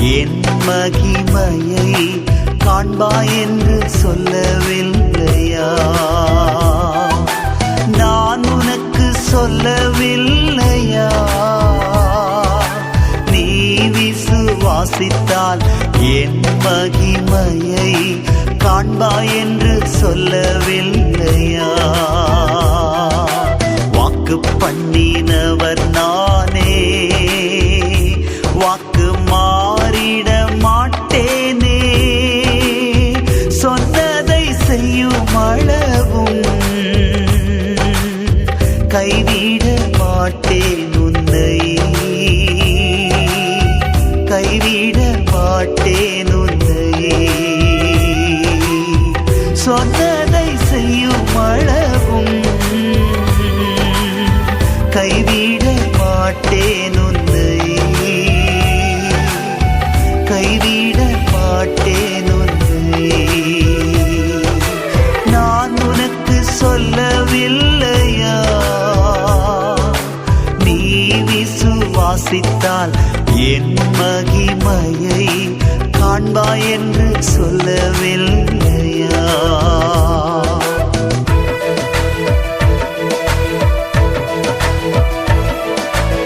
என் மகிமையை காண்பாய் என்று சொல்லவில்லையா? நான் உனக்கு சொல்லவில்லையா? நீ விசுவாசித்தால் என் மகிமையை காண்பாய் என்று சொல்லவில்லையா? வாக்கு பண்ணினவர் நானே. வாக்கு செய்யும் கைவிட மாட்டேன் உன்னை. கைவிட மாட்டேன் உன்னை. சொன்னதை செய்யும் அளவும் கைவிட மாட்டேன் உன்னை. வாசித்தால் என் மகிமையை காண்பாய் என்று சொல்லவில்லையா?